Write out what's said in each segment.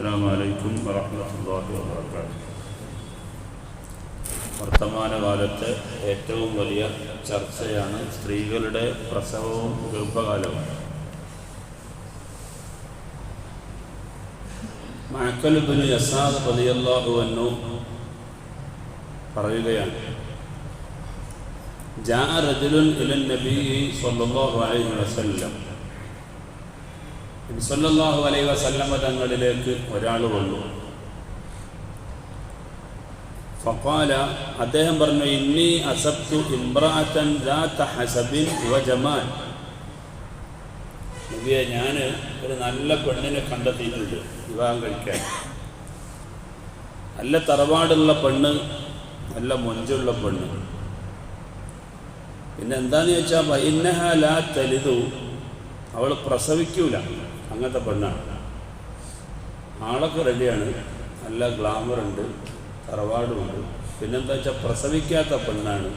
അസ്സാം വലൈക്കും വറഹമത്തല്ലാഹി വാബർക്കാത്തു വർത്തമാനകാലത്ത് ഏറ്റവും വലിയ ചർച്ചയാണ് സ്ത്രീകളുടെ പ്രസവവും ഗർഭകാലവും. മഴക്കലുബിന് യസാദ് പതിയല്ലാഹു എന്നു പറയുകയാണ് ജാ റജുലുൻ ഇലൻ നബി സല്ലല്ലാഹു അലൈഹി വസല്ലം. സല്ലല്ലാഹു അലൈ വസല്ലമ തങ്ങളിലേക്ക് ഒരാൾ വന്നു. ഫഖാല അദ്ദേഹം പറഞ്ഞു ഇന്നി അസബ്തു ഇംറാഅത്തൻ ഹസബിൻ വ ജമാൽ. ഞാൻ ഒരു നല്ല പെണ്ണിനെ കണ്ടെത്തിയിട്ടുണ്ട് വിവാഹം കഴിക്കാൻ. നല്ല തറവാടുള്ള പെണ്ണ് നല്ല മൊഞ്ചുള്ള പെണ്ണ്. പിന്നെ എന്താന്ന് ചോദിച്ചാൽ വൈന്നഹ ലാ തലിതു അവൾ പ്രസവിക്കൂല. അങ്ങനത്തെ പെണ്ണാണ്. ആളൊക്കെ റെഡിയാണ് നല്ല ഗ്ലാമറുണ്ട് തറവാടുമുണ്ട്. പിന്നെന്താ വെച്ചാൽ പ്രസവിക്കാത്ത പെണ്ണാണ്.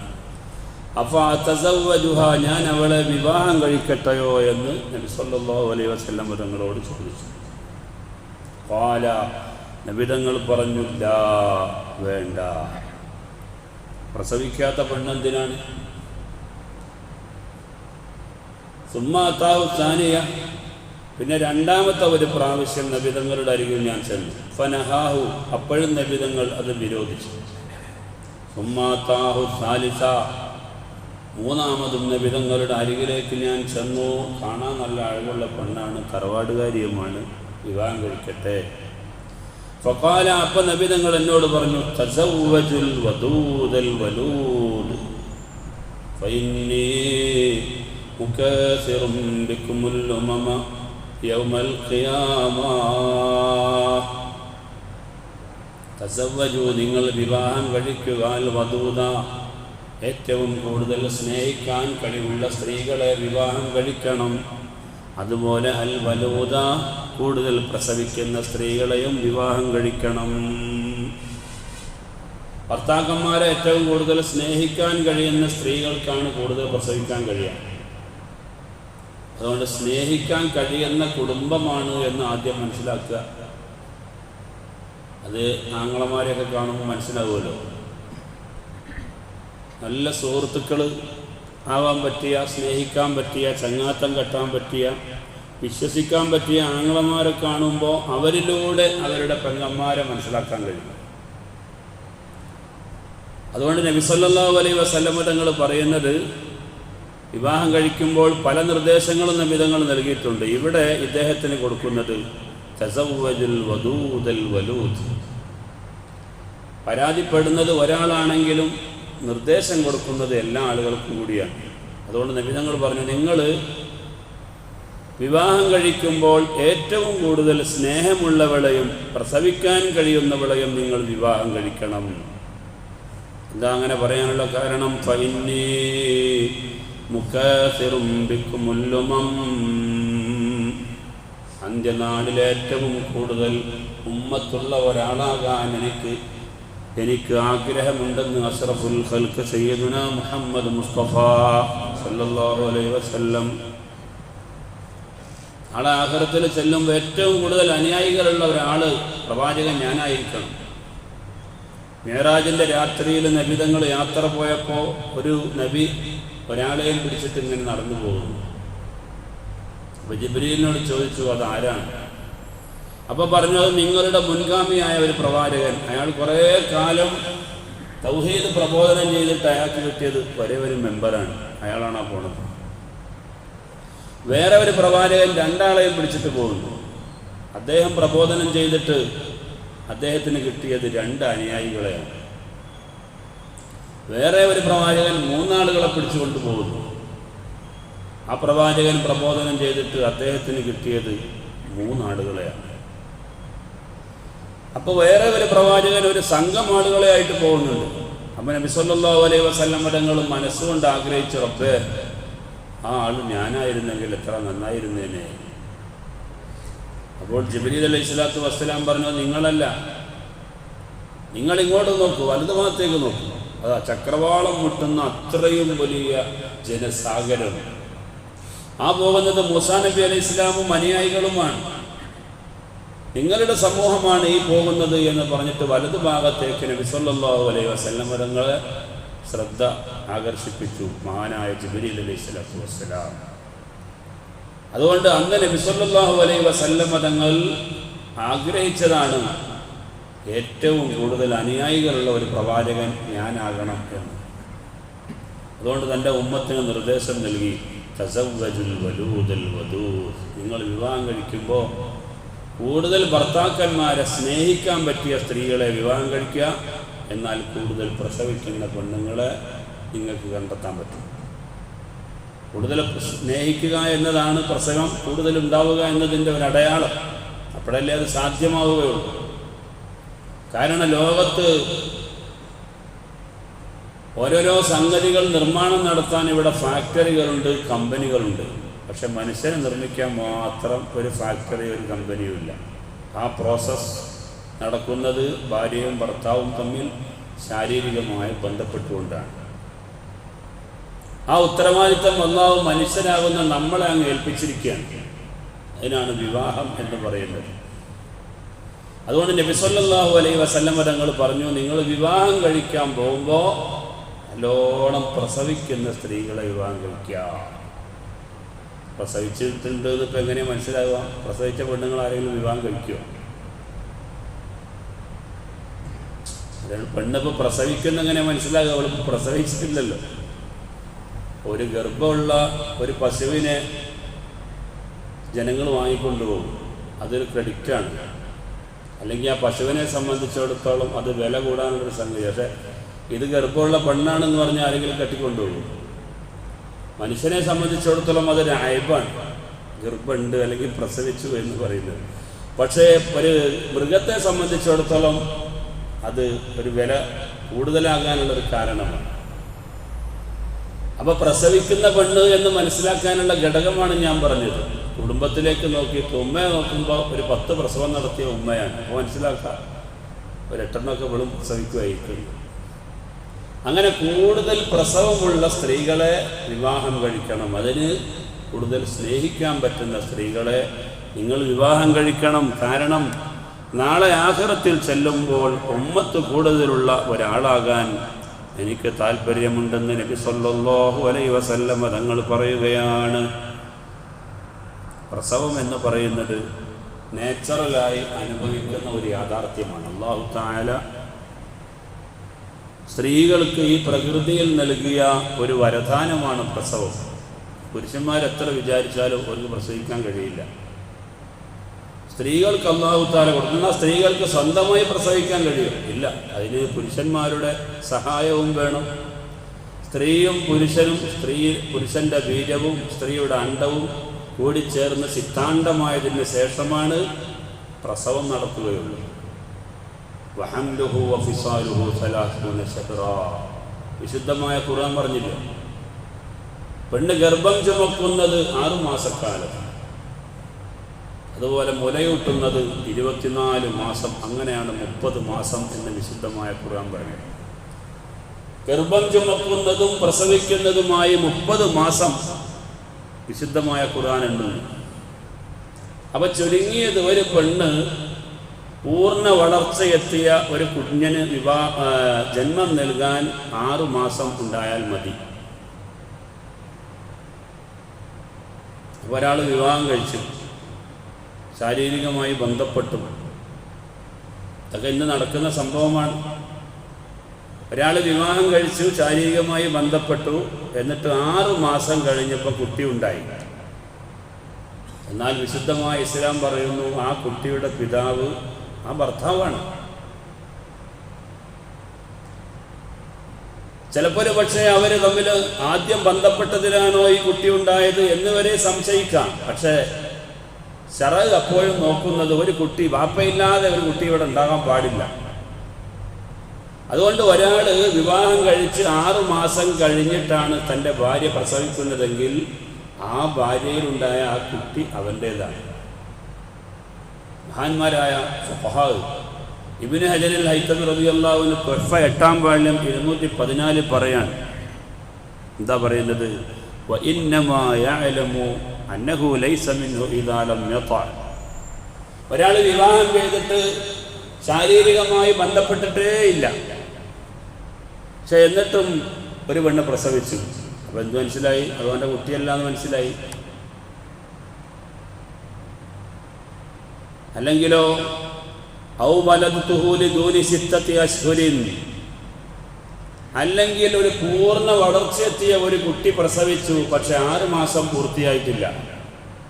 അപ്പോൾ തസവ്വജുഹ ഞാൻ അവളെ വിവാഹം കഴിക്കട്ടെയോ എന്ന് നബി സല്ലല്ലാഹു അലൈഹി വസല്ലം തങ്ങളോട് ചോദിച്ചു. പാല നബിതങ്ങൾ പറഞ്ഞില്ല വേണ്ട. പ്രസവിക്കാത്ത പെണ്ണെന്തിനാണ്? സുമ്മാത്താവ് സാനിയ പിന്നെ രണ്ടാമത്തെ ഒരു പ്രാവശ്യം നബിതങ്ങളുടെ അരികിൽ ഞാൻ ചെന്നു. ഫനഹാഹു അപ്പോഴും നബിതങ്ങൾ അത് വിരോധിച്ചു. ഉമ്മാത്താഹു സാലിസ. മൂന്നാമതും നബിതങ്ങളുടെ അരികിലേക്ക് ഞാൻ ചെന്നു. കാണാൻ നല്ല അഴകുള്ള പെണ്ണാണ് തറവാടുകാരിയുമാണ്. വിവാഹം കഴിക്കട്ടെ. ഫക്കാല അപ്പ നബിതങ്ങൾ എന്നോട് പറഞ്ഞു തസൗവജുൽ വദൂദൽ വലൂദ്. ഫൈന്നീ മുക്കസിറും ബിക്കുമുൽ ഉമമ. يوم القيامة തസവ്വജു നിങ്ങൾ വിവാഹം കഴിക്കുക അൽ വധൂത ഏറ്റവും കൂടുതൽ സ്നേഹിക്കാൻ കഴിവുള്ള സ്ത്രീകളെ വിവാഹം കഴിക്കണം അതുപോലെ അൽ വലൂത കൂടുതൽ പ്രസവിക്കുന്ന സ്ത്രീകളെയും വിവാഹം കഴിക്കണം ഭർത്താക്കന്മാരെ ഏറ്റവും കൂടുതൽ സ്നേഹിക്കാൻ കഴിയുന്ന സ്ത്രീകൾക്കാണ് കൂടുതൽ പ്രസവിക്കാൻ കഴിയുക അതുകൊണ്ട് സ്നേഹിക്കാൻ കഴിയുന്ന കുടുംബമാണ് എന്ന് ആദ്യം മനസ്സിലാക്കുക. അത് ആങ്ങളമാരെയൊക്കെ കാണുമ്പോൾ മനസ്സിലാവുമല്ലോ. നല്ല സുഹൃത്തുക്കൾ ആവാൻ പറ്റിയ സ്നേഹിക്കാൻ പറ്റിയ ചങ്ങാത്തം കെട്ടാൻ പറ്റിയ വിശ്വസിക്കാൻ പറ്റിയ ആങ്ങളമാരെ കാണുമ്പോൾ അവരിലൂടെ അവരുടെ പെങ്ങന്മാരെ മനസ്സിലാക്കാൻ കഴിയും. അതുകൊണ്ട് നബിസല്ലാ അലൈ വസല്ലമ തങ്ങൾ പറയുന്നത് വിവാഹം കഴിക്കുമ്പോൾ പല നിർദ്ദേശങ്ങളും നിമിതങ്ങൾ നൽകിയിട്ടുണ്ട്. ഇവിടെ ഇദ്ദേഹത്തിന് കൊടുക്കുന്നത് പരാതിപ്പെടുന്നത് ഒരാളാണെങ്കിലും നിർദ്ദേശം കൊടുക്കുന്നത് എല്ലാ ആളുകൾക്കും കൂടിയാണ്. അതുകൊണ്ട് നിമിതങ്ങൾ പറഞ്ഞു നിങ്ങൾ വിവാഹം കഴിക്കുമ്പോൾ ഏറ്റവും കൂടുതൽ സ്നേഹമുള്ളവളെയും പ്രസവിക്കാൻ കഴിയുന്നവളെയും നിങ്ങൾ വിവാഹം കഴിക്കണം എന്താ അങ്ങനെ പറയാനുള്ള കാരണം? ഫൈനീ മുഖാസിറും ബിക്കുമുല്ലുമം. അന്ത്യനാളിലെ ഏറ്റവും കൂടുതൽ ഉമ്മത്തുള്ള ഒരാളാകാൻ എനിക്ക് എനിക്ക് ആഗ്രഹമുണ്ടെന്ന് അഷ്റഫുൽ ഖൽക്ക് സയ്യദുന മുഹമ്മദ് മുസ്തഫ സല്ലല്ലാഹു അലൈഹി വസല്ലം. ആളെ ആഗ്രഹത്തിൽ ചെല്ലുമ്പോൾ ഏറ്റവും കൂടുതൽ അനുയായികളുള്ള ഒരാൾ പ്രവാചകൻ ഞാനായിരിക്കണം. മേരാജിന്റെ രാത്രിയിൽ നബിതങ്ങൾ യാത്ര പോയപ്പോൾ ഒരു നബി ഒരാളെയും പിടിച്ചിട്ട് ഇങ്ങനെ നടന്നു പോകുന്നു. അപ്പോൾ ജിബ്രീലിനോട് ചോദിച്ചു അത് ആരാണ് അപ്പോൾ പറഞ്ഞു നിങ്ങളുടെ മുൻഗാമിയായ ഒരു പ്രവാചകൻ. അയാൾ കുറേ കാലം തൗഹീദ് പ്രബോധനം ചെയ്തിട്ട് അയാൾക്ക് കിട്ടിയത് ഒരേ ഒരു മെമ്പറാണ്. അയാളാണ് ആ പോണത്. വേറെ ഒരു പ്രവാചകൻ രണ്ടാളെയും പിടിച്ചിട്ട് പോകുന്നു. അദ്ദേഹം പ്രബോധനം ചെയ്തിട്ട് അദ്ദേഹത്തിന് കിട്ടിയത് രണ്ട് അനുയായികളെയാണ്. വേറെ ഒരു പ്രവാചകൻ മൂന്നാളുകളെ പിടിച്ചു കൊണ്ടുപോകുന്നു ആ പ്രവാചകൻ പ്രബോധനം ചെയ്തിട്ട് അദ്ദേഹത്തിന് കിട്ടിയത് മൂന്നാളുകളെയാണ്. അപ്പോൾ വേറെ ഒരു പ്രവാചകൻ ഒരു സംഘം ആളുകളെ ആയിട്ട് പോകുന്നുണ്ട്. അപ്പം നബിസല്ലാ വലൈ വസല്ല മഠങ്ങളും മനസ്സുകൊണ്ട് ആഗ്രഹിച്ചു റബ്ബേ ആ ആൾ ഞാനായിരുന്നെങ്കിൽ എത്ര നന്നായിരുന്നേനെ. അപ്പോൾ ജിബരീൽ അലൈഹി സ്വലാത്തു വസ്സലാം പറഞ്ഞു നിങ്ങളല്ല. നിങ്ങൾ ഇങ്ങോട്ട് നോക്കൂ വലതു ഭാഗത്തേക്ക് നോക്കൂ. അതാ ചക്രവാളം മുട്ടുന്ന അത്രയും വലിയ ജനസാഗരം. ആ പോകുന്നത് മൂസാ നബി അലൈഹി ഇസ്ലാമും അനുയായികളുമാണ്. നിങ്ങളുടെ സമൂഹമാണ് ഈ പോകുന്നത് എന്ന് പറഞ്ഞിട്ട് വലതു ഭാഗത്തേക്ക് നബി സല്ലല്ലാഹു അലൈഹി വസല്ലം തങ്ങളെ ശ്രദ്ധ ആകർഷിപ്പിച്ചു. മഹാനായ ജിബ്രീൽ അലൈഹി സ്വലാത്തു വസ്സലാം. അതുകൊണ്ട് അന്ന് നബി സല്ലല്ലാഹു അലൈഹി വസല്ലം തങ്ങൾ ആഗ്രഹിച്ചതാണ് ഏറ്റവും കൂടുതൽ അനുയായികളുള്ള ഒരു പ്രവാചകൻ ഞാനാകണം എന്ന്. അതുകൊണ്ട് തന്റെ ഉമ്മത്തിന് നിർദ്ദേശം നൽകി തസവ്വജുൽ നിങ്ങൾ വിവാഹം കഴിക്കുമ്പോൾ കൂടുതൽ ഭർത്താക്കന്മാരെ സ്നേഹിക്കാൻ പറ്റിയ സ്ത്രീകളെ വിവാഹം കഴിക്കുക. എന്നാൽ കൂടുതൽ പ്രസവിക്കുന്ന പെണ്ണുങ്ങളെ നിങ്ങൾക്ക് കണ്ടെത്താൻ പറ്റും. കൂടുതൽ സ്നേഹിക്കുക എന്നതാണ് പ്രസവം. കൂടുതൽ ഉണ്ടാവുക എന്നതിന്റെ ഒരു അടയാളം. അപ്പോഴല്ലേ അത് സാധ്യമാവുകയുള്ളൂ. കാരണം ലോകത്ത് ഓരോരോ സംഗതികൾ നിർമ്മാണം നടത്താൻ ഇവിടെ ഫാക്ടറികളുണ്ട് കമ്പനികളുണ്ട്. പക്ഷെ മനുഷ്യനെ നിർമ്മിക്കാൻ മാത്രം ഒരു ഫാക്ടറി ഒരു കമ്പനിയും ഇല്ല. ആ പ്രോസസ് നടക്കുന്നത് ഭാര്യയും ഭർത്താവും തമ്മിൽ ശാരീരികമായി ബന്ധപ്പെട്ടുകൊണ്ടാണ്. ആ ഉത്തരവാദിത്തം ഒന്നാവും മനുഷ്യനാകുന്ന നമ്മളെ അങ്ങ് ഏൽപ്പിച്ചിരിക്കുകയാണ്. അതിനാണ് വിവാഹം എന്ന് പറയുന്നത്. അതുകൊണ്ട് നബിസല്ലാഹു അലൈഹി വസല്ലം തങ്ങൾ പറഞ്ഞു നിങ്ങൾ വിവാഹം കഴിക്കാൻ പോകുമ്പോൾ നല്ലോണം പ്രസവിക്കുന്ന സ്ത്രീകളെ വിവാഹം കഴിക്കുക. പ്രസവിച്ചിട്ടുണ്ട് ഇപ്പം എങ്ങനെയാണ് മനസ്സിലാകുക പ്രസവിച്ച പെണ്ണുങ്ങൾ ആരെങ്കിലും വിവാഹം കഴിക്കുമോ പെണ്ണിപ്പോൾ പ്രസവിക്കുന്ന എങ്ങനെ മനസ്സിലാകുക? അവൾ പ്രസവിച്ചിട്ടില്ലല്ലോ. ഒരു ഗർഭമുള്ള ഒരു പശുവിനെ ജനങ്ങൾ വാങ്ങിക്കൊണ്ടുപോകും. അതൊരു ക്രെഡിറ്റാണ്. അല്ലെങ്കിൽ ആ പശുവിനെ സംബന്ധിച്ചിടത്തോളം അത് വില കൂടാനുള്ളൊരു സംഗതി. പക്ഷേ ഇത് ഗർഭമുള്ള പെണ്ണാണെന്ന് പറഞ്ഞാൽ ആരെങ്കിലും കെട്ടിക്കൊണ്ടുപോകും. മനുഷ്യനെ സംബന്ധിച്ചിടത്തോളം അതൊരു അയബാണ് ഗർഭമുണ്ട് അല്ലെങ്കിൽ പ്രസവിച്ചു എന്ന് പറയുന്നത്. പക്ഷേ ഒരു മൃഗത്തെ സംബന്ധിച്ചിടത്തോളം അത് ഒരു വില കൂടുതലാകാനുള്ളൊരു കാരണമാണ്. അപ്പോൾ പ്രസവിക്കുന്ന പെണ്ണ് എന്ന് മനസ്സിലാക്കാനുള്ള ഘടകമാണ് ഞാൻ പറഞ്ഞത്. കുടുംബത്തിലേക്ക് നോക്കിയിട്ട് ഉമ്മയെ നോക്കുമ്പോൾ ഒരു പത്ത് പ്രസവം നടത്തിയ ഉമ്മയാണ്. അപ്പോൾ മനസ്സിലാക്കാം ഒരു എട്ടെണ്ണമൊക്കെ വെളും പ്രസവിക്കുമായിരിക്കും അങ്ങനെ കൂടുതൽ പ്രസവമുള്ള സ്ത്രീകളെ വിവാഹം കഴിക്കണം. അതിന് കൂടുതൽ സ്നേഹിക്കാൻ പറ്റുന്ന സ്ത്രീകളെ നിങ്ങൾ വിവാഹം കഴിക്കണം. കാരണം നാളെ ആഹാരത്തിൽ ചെല്ലുമ്പോൾ ഉമ്മത്ത് കൂടുതലുള്ള ഒരാളാകാൻ എനിക്ക് താല്പര്യമുണ്ടെന്ന് നബി സല്ലല്ലാഹു അലൈഹി വസല്ലമ തങ്ങൾ പറയുകയാണ്. പ്രസവം എന്ന് പറയുന്നത് നേച്ചുറലായി അനുഭവിക്കുന്ന ഒരു യാഥാർത്ഥ്യമാണ്. അള്ളാഹു താല സ്ത്രീകൾക്ക് ഈ പ്രകൃതിയിൽ നൽകിയ ഒരു വരദാനമാണ് പ്രസവം. പുരുഷന്മാരെത്ര വിചാരിച്ചാലും അവർക്ക് പ്രസവിക്കാൻ കഴിയില്ല. സ്ത്രീകൾക്ക് അള്ളാഹു താല കൊടുക്കുന്ന സ്ത്രീകൾക്ക് സ്വന്തമായി പ്രസവിക്കാൻ കഴിയും. ഇല്ല. അതിന് പുരുഷന്മാരുടെ സഹായവും വേണം. സ്ത്രീയും പുരുഷനും സ്ത്രീ പുരുഷന്റെ ബീജവും സ്ത്രീയുടെ അണ്ടവും കൂടിച്ചേർന്ന് സിദ്ധാന്തമായതിന് ശേഷമാണ് പ്രസവം നടത്തുകയുള്ളൂ. വഹംലുഹു വഫിസാലുഹു സലാഹുന വിശുദ്ധമായ ഖുർആൻ പറഞ്ഞില്ല. പെണ്ണ് ഗർഭം ചുമക്കുന്നത് ആറു അതുപോലെ മുലയൂട്ടുന്നത് ഇരുപത്തിനാല് മാസം അങ്ങനെയാണ് മുപ്പത് മാസം എന്ന് വിശുദ്ധമായ ഖുർആൻ പറയുന്നത് ഗർഭം ചുമക്കുന്നതും പ്രസവിക്കുന്നതുമായി മുപ്പത് മാസം വിശുദ്ധമായ ഖുർആൻ എന്ന് അപ്പൊ ചുരുങ്ങിയത് ഒരു പെണ്ണ് പൂർണ വളർച്ചയെത്തിയ ഒരു കുഞ്ഞിന് വിവാ ജന്മം നൽകാൻ ആറു മാസം ഉണ്ടായാൽ മതി. ഒരാൾ വിവാഹം കഴിച്ചു. ശാരീരികമായി ബന്ധപ്പെട്ടു. അതൊക്കെ ഇന്ന് നടക്കുന്ന സംഭവമാണ്. ഒരാൾ വിവാഹം കഴിച്ചു ശാരീരികമായി ബന്ധപ്പെട്ടു എന്നിട്ട് ആറ് മാസം കഴിഞ്ഞപ്പോൾ കുട്ടി ഉണ്ടായി. എന്നാൽ വിശുദ്ധമായ ഇസ്ലാം പറയുന്നു ആ കുട്ടിയുടെ പിതാവ് ആ ഭർത്താവാണ്. ചിലപ്പോൾ പക്ഷേ അവർ തമ്മിൽ ആദ്യം ബന്ധപ്പെട്ടതിലാണോ ഈ കുട്ടി ഉണ്ടായത് എന്ന് വരെ സംശയിക്കാം. പക്ഷേ ശറ അപ്പോഴും നോക്കുന്നത് ഒരു കുട്ടി വാപ്പയില്ലാതെ ഒരു കുട്ടി ഇവിടെ ഉണ്ടാകാൻ പാടില്ല. അതുകൊണ്ട് ഒരാൾ വിവാഹം കഴിച്ച് ആറുമാസം കഴിഞ്ഞിട്ടാണ് തന്റെ ഭാര്യ പ്രസവിക്കുന്നതെങ്കിൽ ആ ഭാര്യയിലുണ്ടായ ആ കുട്ടി അവന്റേതാണ്. മഹാന്മാരായ ഫഹാദ് ഇബിന് ഹജലിൽ ഹൈത്തബ് റബി അള്ളാഹുവിന് തൊഫ എട്ടാം പാളിലും ഇരുന്നൂറ്റി പതിനാല് പറയാൻ എന്താ പറയുന്നത്? ഒരാൾ വിവാഹം ചെയ്തിട്ട് ശാരീരികമായി ബന്ധപ്പെട്ടിട്ടേ ഇല്ല. പക്ഷെ എന്നിട്ടും ഒരു പെണ്ണ് പ്രസവിച്ചു. അപ്പൊ എന്ത് മനസ്സിലായി? അതുകൊണ്ട് കുട്ടിയല്ല എന്ന് മനസ്സിലായി. അല്ലെങ്കിലോ അല്ലെങ്കിൽ ഒരു പൂർണ വളർച്ചയെത്തിയ ഒരു കുട്ടി പ്രസവിച്ചു പക്ഷെ ആറ് മാസം പൂർത്തിയായിട്ടില്ല.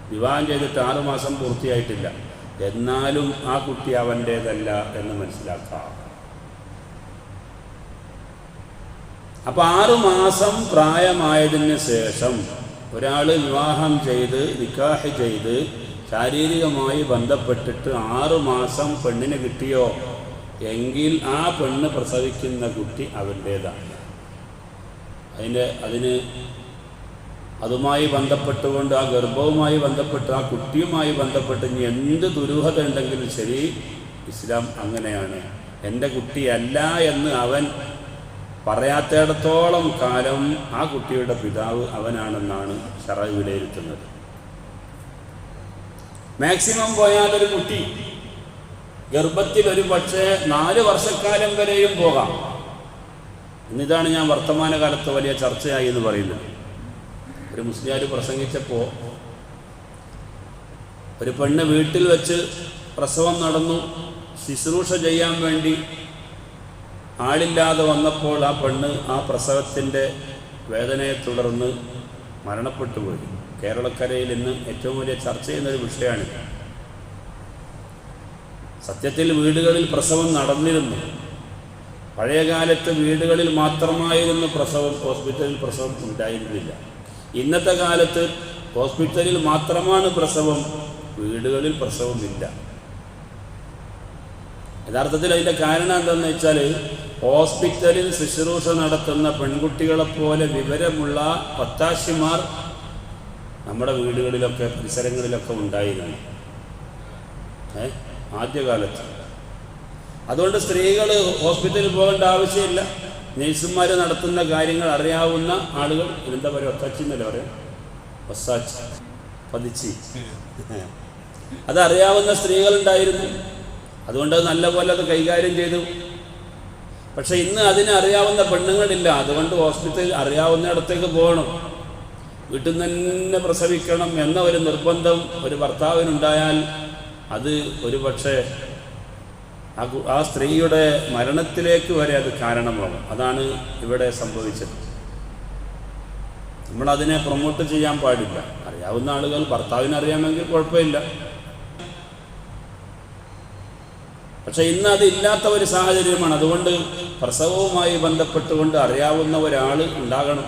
വിവാഹം ചെയ്തിട്ട് ആറ് മാസം പൂർത്തിയായിട്ടില്ല. എന്നാലും ആ കുട്ടി അവന്റേതല്ല എന്ന് മനസ്സിലാക്കാം. അപ്പൊ ആറു മാസം പ്രായമായതിന് ശേഷം ഒരാൾ വിവാഹം ചെയ്ത് നിക്കാഹ് ചെയ്ത് ശാരീരികമായി ബന്ധപ്പെട്ടിട്ട് ആറു മാസം പെണ്ണിന് കിട്ടിയോ? എങ്കിൽ ആ പെണ്ണ് പ്രസവിക്കുന്ന കുട്ടി അവന്റേതാണ് അതിന്റെ അതിന് അതുമായി ബന്ധപ്പെട്ടുകൊണ്ട് ആ ഗർഭവുമായി ബന്ധപ്പെട്ട് ആ കുട്ടിയുമായി ബന്ധപ്പെട്ട് ഇനി എന്ത് ദുരൂഹത ഉണ്ടെങ്കിലും ശരി ഇസ്ലാം അങ്ങനെയാണ്. എന്റെ കുട്ടിയല്ല എന്ന് അവൻ പറയാത്തിടത്തോളം കാലം ആ കുട്ടിയുടെ പിതാവ് അവനാണെന്നാണ് ഷറ വിലയിരുത്തുന്നത് മാക്സിമം പോയാൽ ഒരു കുട്ടി ഗർഭത്തിൽ ഒരു പക്ഷേ നാല് വർഷക്കാലം വരെയും പോകാം. എന്നിതാണ് ഞാൻ വർത്തമാനകാലത്ത് വലിയ ചർച്ചയായി എന്ന് പറയുന്നത്. ഒരു മുസ്ലിയാർ പ്രസംഗിച്ചപ്പോൾ ഒരു പെണ്ണ് വീട്ടിൽ വെച്ച് പ്രസവം നടന്നു ശുശ്രൂഷ ചെയ്യാൻ വേണ്ടി ആളില്ലാതെ വന്നപ്പോൾ ആ പെണ്ണ് ആ പ്രസവത്തിന്റെ വേദനയെ തുടർന്ന് മരണപ്പെട്ടു പോയി. കേരളക്കരയിൽ ഇന്ന് ഏറ്റവും വലിയ ചർച്ച ചെയ്യുന്നൊരു വിഷയമാണ്. സത്യത്തിൽ വീടുകളിൽ പ്രസവം നടന്നിരുന്നു. പഴയകാലത്ത് വീടുകളിൽ മാത്രമായിരുന്നു പ്രസവം ഹോസ്പിറ്റലിൽ പ്രസവം ഉണ്ടായിരുന്നില്ല. ഇന്നത്തെ കാലത്ത് ഹോസ്പിറ്റലിൽ മാത്രമാണ് പ്രസവം വീടുകളിൽ പ്രസവമില്ല. യഥാർത്ഥത്തിൽ അതിന്റെ കാരണം എന്താണെന്ന് വെച്ചാൽ ഹോസ്പിറ്റലിൽ ശുശ്രൂഷ നടത്തുന്ന പെൺകുട്ടികളെപ്പോലെ വിവരമുള്ള പത്താശിമാർ നമ്മുടെ വീടുകളിലൊക്കെ പരിസരങ്ങളിലൊക്കെ ഉണ്ടായിരുന്നു. ഏ? ആദ്യകാലത്ത്. അതുകൊണ്ട് സ്ത്രീകൾ ഹോസ്പിറ്റലിൽ പോകേണ്ട ആവശ്യമില്ല. നേഴ്സുമാർ നടത്തുന്ന കാര്യങ്ങൾ അറിയാവുന്ന ആളുകൾ എന്താ പറയുക? ഒത്താച്ചി എന്നല്ലേ പറയാം ഒസാച്ചി പതിച്ചി. അതറിയാവുന്ന സ്ത്രീകളുണ്ടായിരുന്നു. അതുകൊണ്ട് അത് നല്ലപോലെ അത് കൈകാര്യം ചെയ്തു. പക്ഷെ ഇന്ന് അതിനെ അറിയാവുന്ന പെണ്ണുങ്ങളില്ല. അതുകൊണ്ട് ഹോസ്പിറ്റലിൽ അറിയാവുന്നിടത്തേക്ക് പോകണം. വീട്ടിൽ തന്നെ പ്രസവിക്കണം എന്ന ഒരു നിർബന്ധം ഒരു ഭർത്താവിനുണ്ടായാൽ അത് ഒരു പക്ഷേ ആ സ്ത്രീയുടെ മരണത്തിലേക്ക് വരെ അത് കാരണമാകും അതാണ് ഇവിടെ സംഭവിച്ചത്. നമ്മളതിനെ പ്രൊമോട്ട് ചെയ്യാൻ പാടില്ല. അറിയാവുന്ന ആളുകൾ ഭർത്താവിനറിയാമെങ്കിൽ കുഴപ്പമില്ല. പക്ഷെ ഇന്ന് അത് ഇല്ലാത്ത ഒരു സാഹചര്യമാണ്. അതുകൊണ്ട് പ്രസവവുമായി ബന്ധപ്പെട്ടുകൊണ്ട് അറിയാവുന്ന ഒരാൾ ഉണ്ടാകണം.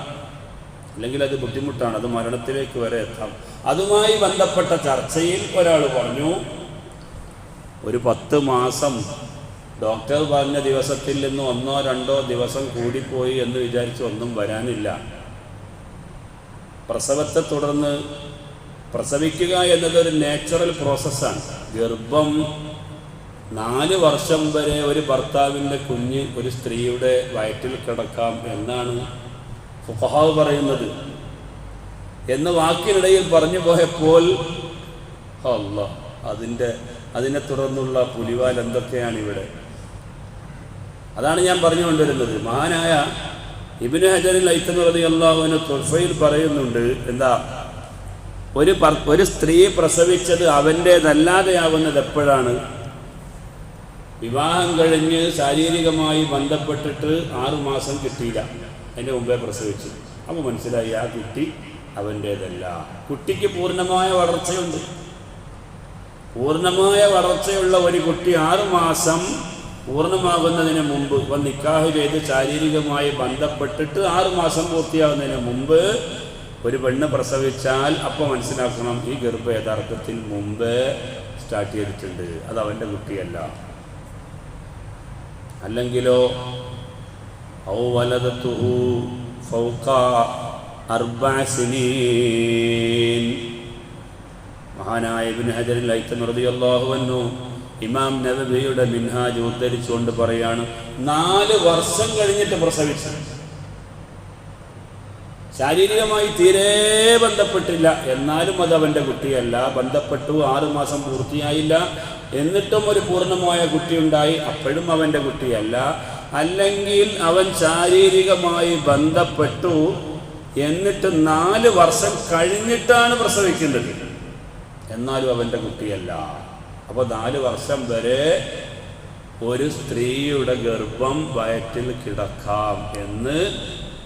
അല്ലെങ്കിൽ അത് ബുദ്ധിമുട്ടാണ്. അത് മരണത്തിലേക്ക് വരെ എത്താം. അതുമായി ബന്ധപ്പെട്ട ചർച്ചയിൽ ഒരാൾ പറഞ്ഞു ഒരു പത്ത് മാസം ഡോക്ടർ പറഞ്ഞ ദിവസത്തിൽ നിന്ന് ഒന്നോ രണ്ടോ ദിവസം കൂടിപ്പോയി എന്ന് വിചാരിച്ച് ഒന്നും വരാനില്ല. പ്രസവത്തെ തുടർന്ന് പ്രസവിക്കുക എന്നത് ഒരു നാച്ചുറൽ പ്രോസസ്സാണ് ഗർഭം നാല് വർഷം വരെ ഒരു ഭർത്താവിന്റെ കുഞ്ഞ് ഒരു സ്ത്രീയുടെ വയറ്റിൽ കിടക്കാം എന്നാണ് ഫുഹാവ് പറയുന്നത്. എന്ന് വാക്കിനിടയിൽ പറഞ്ഞു പോയപ്പോൾ അല്ല അതിന്റെ അതിനെ തുടർന്നുള്ള പുലിവാൽ എന്തൊക്കെയാണ് ഇവിടെ അതാണ് ഞാൻ പറഞ്ഞുകൊണ്ടിരുന്നത് മഹാനായ ഇബിന് ഹജറിൽ ഐത്തനുള്ളത് അള്ളാഹുവിന് തുഫയിൽ പറയുന്നുണ്ട് എന്താ ഒരു ഒരു സ്ത്രീ പ്രസവിച്ചത് അവന്റേതല്ലാതെയാവുന്നത് എപ്പോഴാണ്? വിവാഹം കഴിഞ്ഞ് ശാരീരികമായി ബന്ധപ്പെട്ടിട്ട് ആറുമാസം കിട്ടിയില്ല. അതിന്റെ മുമ്പേ പ്രസവിച്ചു. അപ്പോൾ മനസ്സിലായി ആ കുട്ടി അവന്റേതല്ല കുട്ടിക്ക് പൂർണമായ വളർച്ചയുണ്ട്. പൂർണമായ വളർച്ചയുള്ള ഒരു കുട്ടി ആറുമാസം പൂർണമാകുന്നതിന് മുമ്പ് ഇപ്പം നിക്കാഹ് ചെയ്ത് ശാരീരികമായി ബന്ധപ്പെട്ടിട്ട് ആറുമാസം പൂർത്തിയാകുന്നതിന് മുമ്പ് ഒരു പെണ്ണ് പ്രസവിച്ചാൽ അപ്പോൾ മനസ്സിലാക്കണം ഈ ഗർഭ യഥാർത്ഥത്തിൽ മുമ്പ് സ്റ്റാർട്ട് ചെയ്തിട്ടുണ്ട്. അത് അവന്റെ കുട്ടിയല്ല. അല്ലെങ്കിലോ ഔ വലതത്തുഹു ഫൗക്ക അർബഅ മഹാനായ ഇബ്നു ഹജറിൽ ഐത്തം വന്നു ഇമാം നബിയുടെ മിൻഹാജ് ഉദ്ധരിച്ചുകൊണ്ട് പറയാണ് നാല് വർഷം കഴിഞ്ഞിട്ട് പ്രസവിച്ചു ശാരീരികമായി തീരെ ബന്ധപ്പെട്ടില്ല. എന്നാലും അത് അവന്റെ കുട്ടിയല്ല. ബന്ധപ്പെട്ടു ആറുമാസം പൂർത്തിയായില്ല. എന്നിട്ടും ഒരു പൂർണമായ കുട്ടിയുണ്ടായി. അപ്പോഴും അവന്റെ കുട്ടിയല്ല. അല്ലെങ്കിൽ അവൻ ശാരീരികമായി ബന്ധപ്പെട്ടു. എന്നിട്ട് നാല് വർഷം കഴിഞ്ഞിട്ടാണ് പ്രസവിക്കുന്നത് എന്നാലും അവന്റെ കുട്ടിയല്ല. അപ്പോൾ നാല് വർഷം വരെ ഒരു സ്ത്രീയുടെ ഗർഭം വയറ്റിൽ കിടക്കാം എന്ന്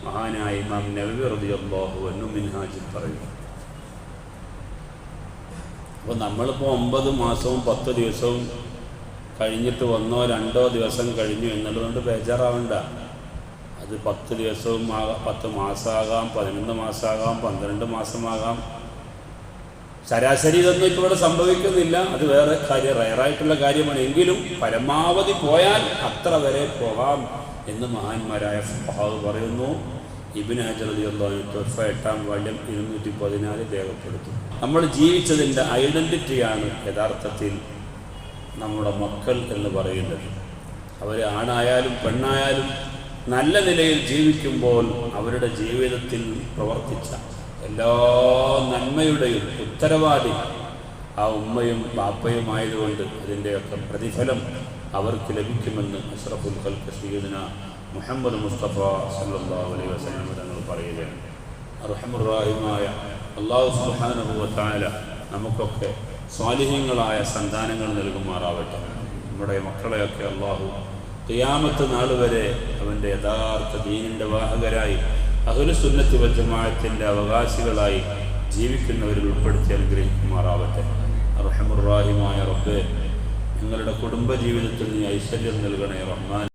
മഹാനായ ഇമാം നബി റളിയല്ലാഹു അൻഹു മിൻഹാജിൽ പറയുന്നു. അപ്പോൾ നമ്മളിപ്പോൾ ഒമ്പത് മാസവും പത്ത് ദിവസവും കഴിഞ്ഞിട്ട് ഒന്നോ രണ്ടോ ദിവസം കഴിഞ്ഞു എന്നുള്ളതുകൊണ്ട് ബേജാറാവണ്ട. അത് പത്ത് ദിവസവും ആകാം പത്ത് മാസമാകാം പതിനൊന്ന് മാസമാകാം പന്ത്രണ്ട് മാസമാകാം. ശരാശരി ഇതൊന്നും ഇപ്പോൾ ഇവിടെ സംഭവിക്കുന്നില്ല. അത് വേറെ കാര്യം റയറായിട്ടുള്ള കാര്യമാണ്. എങ്കിലും പരമാവധി പോയാൽ അത്ര വരെ പോകാം എന്ന് മഹാന്മാരായ ഫഹാവ് പറയുന്നു. ഇബിൻ തൊഫ എട്ടാം വാല്യം ഇരുന്നൂറ്റി പതിനാല് രേഖപ്പെടുത്തും നമ്മൾ ജീവിച്ചതിന്റെ ഐഡന്റിറ്റിയാണ് യഥാർത്ഥത്തിൽ നമ്മുടെ മക്കൾ എന്ന് പറയുന്നത്. അവർ ആണായാലും പെണ്ണായാലും നല്ല നിലയിൽ ജീവിക്കുമ്പോൾ അവരുടെ ജീവിതത്തിൽ പ്രവർത്തിച്ച എല്ലാ നന്മയുടെയും ഉത്തരവാദി ആ ഉമ്മയും ബാപ്പയുമായതുകൊണ്ട് അതിന്റെയൊക്കെ പ്രതിഫലം അവർക്ക് ലഭിക്കുമെന്ന് അഷ്റഫുൽ ഖൽക്ക് സീദന മുഹമ്മദ് മുസ്തഫ സല്ലാ അലൈ വസല്ലം തങ്ങൾ പറയുകയാണ്. അർഹമുറാഹിമായ അള്ളാഹു തആല നമുക്കൊക്കെ സ്വാലിഹ്യങ്ങളായ സന്താനങ്ങൾ നൽകുമാറാവട്ടെ. നമ്മുടെ മക്കളെയൊക്കെ അള്ളാഹു ഖിയാമത്ത് നാൾ വരെ അവന്റെ യഥാർത്ഥ ദീനിന്റെ വാഹകരായി അഹുലസുന്നത്തി വജമാഅത്തിന്റെ അവകാശികളായി ജീവിക്കുന്നവരിൽ ഉൾപ്പെടുത്തി അനുഗ്രഹിക്കുമാറാവട്ടെ. റഹമുറാഹിമായ റബ്ബെ നിങ്ങളുടെ കുടുംബ ജീവിതത്തിൽ നീ ഐശ്വര്യം നൽകണേ റഹ്മാൻ.